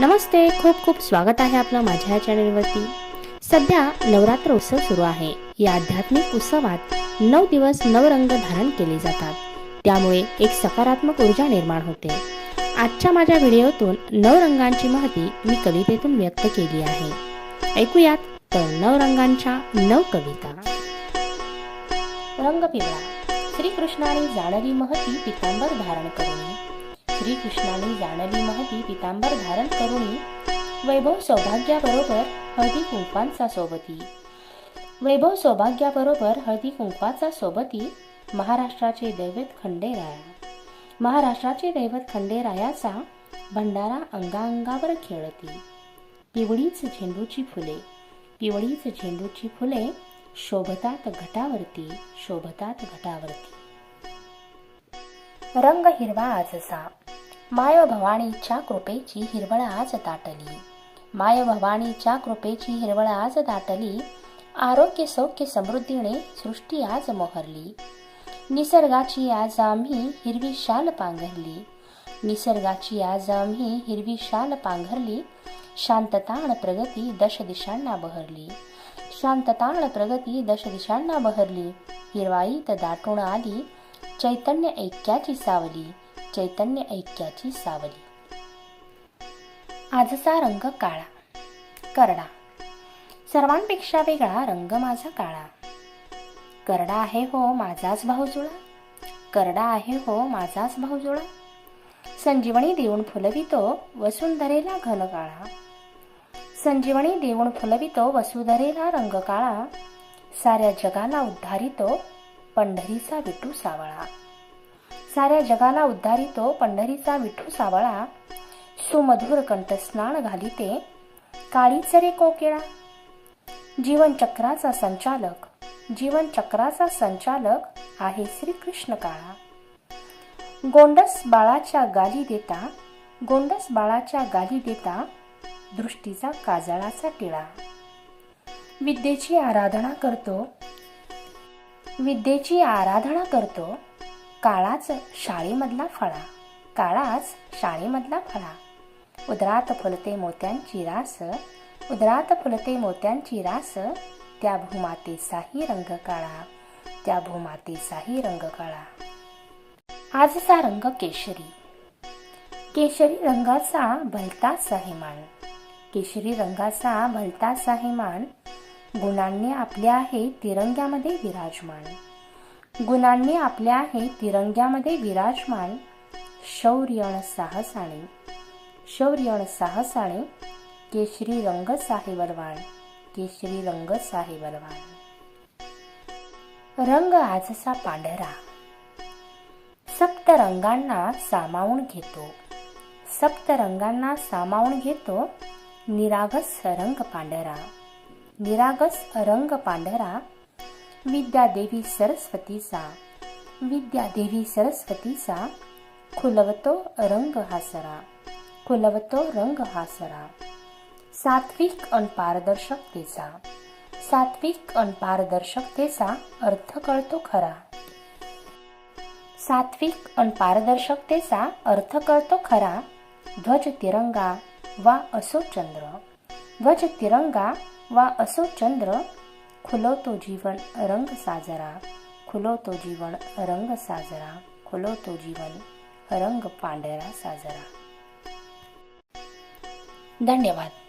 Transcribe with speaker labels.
Speaker 1: नमस्ते खूप खूप स्वागत आहे आपलं माझ्या या चॅनलवरती. सध्या नवरात्र उत्सव सुरू आहे. या आध्यात्मिक उत्सवात नऊ दिवस नवरंग धारण केले जातात. त्यामुळे एक सकारात्मक ऊर्जा निर्माण होते. आजच्या माझ्या व्हिडिओतून नवरंगांची माहिती मी कवितेतून व्यक्त केली आहे. ऐकूयात तर नवरंगांच्या नव कविता. रंग पिवळा श्रीकृष्णाने जाणली महती पितांबर धारण करून श्रीकृष्णाने जाणली महती पितांबर धारण करुणी वैभव सौभाग्याबरोबर हळदी कुंकवांचा सोबती. वैभव सौभाग्याबरोबर हळदी कुंकवाचा सोबती महाराष्ट्राचे दैवत खंडेराया. महाराष्ट्राचे दैवत खंडेरायाचा भंडारा अंगाअंगावर खेळती. पिवळीच झेंडूची फुले पिवळीच झेंडूची फुले शोभतात घटावरती शोभतात घटावरती. रंग हिरवा आजचा माय भवानीच्या कृपेची हिरवळ आज दाटली. माय भवानीच्या कृपेची हिरवळ आज दाटली. आरोग्य सौख्य समृद्धीने सृष्टी आज मोहरली. निसर्गाची आज आम्ही हिरवी शाल पांघरली. निसर्गाची आज आम्ही हिरवी शाल पांघरली. शांतता आणि प्रगती दश दिशांना बहरली. शांतता आणि प्रगती दश दिशांना बहरली. हिरवाईत दाटून आली. चैतन्य ऐक्याची सावली. चैतन्य ऐक्याची सावली. आजचा रंग काळा. करडा. सर्वांपेक्षा वेगळा रंग माझा काळा. करडा आहे हो माझाच भाऊजुळा. करडा आहे हो माझाच भाऊजुळा. संजीवनी देऊन फुलवितो वसुंधरेला घन काळा संजीवनी देऊन फुलवितो वसुधरेला रंग काळा साऱ्या जगाला उद्धारितो पंढरीचा विटू सावळा. साऱ्या जगाला उद्धारितो पंढरीचा विठू सावळा. सुमधुर कंठस्नान घालिते काळीच रे कोकिळा. जीवनचक्राचा संचालक जीवनचक्राचा संचालक आहे श्रीकृष्ण काळा. गोंडस बाळाच्या गाली देता गोंडस बाळाच्या गाली देता दृष्टीचा काजळाचा टिळा. विद्येची आराधना करतो विद्येची आराधना करतो काळाच शाळेमधला फळा. काळाच शाळेमधला फळा. उदरात फुलते मोत्यांची रास. उदरात फुलते मोत्यांची रास. त्या भूमातेचाही रंग काळा. त्या भूमातेचाही रंग काळा. आजचा रंग केशरी. केशरी रंगाचा भलताच आहे मान. केशरी रंगाचा भलताच आहे मान. गुणांनी आपल्या आहे तिरंग्यामध्ये विराजमान. गुणांनी आपल्या आहे तिरंग्यामध्ये विराजमान शौर्य साहसाने शौर्य साहसाने केशरी रंग साहेबरवाण केशरी रंग साहेबरवाण. रंग आजचा पांढरा. सप्त रंगांना सामावून घेतो. सप्त रंगांना सामावून घेतो निरागस रंग पांढरा. निरागस रंग पांढरा विद्यादेवी सरस्वतीचा. विद्यादेवी सरस्वतीचा खुलवतो रंग हासरा. खुलवतो रंग हासरा. सात्विक अनपारदर्शकतेचा सात्विक अन पारदर्शकतेचा अर्थ कळतो खरा. सात्विक अनपारदर्शकतेचा अर्थ कळतो खरा. ध्वज तिरंगा वा असो चंद्र. ध्वज तिरंगा वा असो चंद्र खुलवतो जीवन रंग साजरा खुलवतो जीवन रंग साजरा खुलवतो जीवन रंग पांढरा साजरा. धन्यवाद.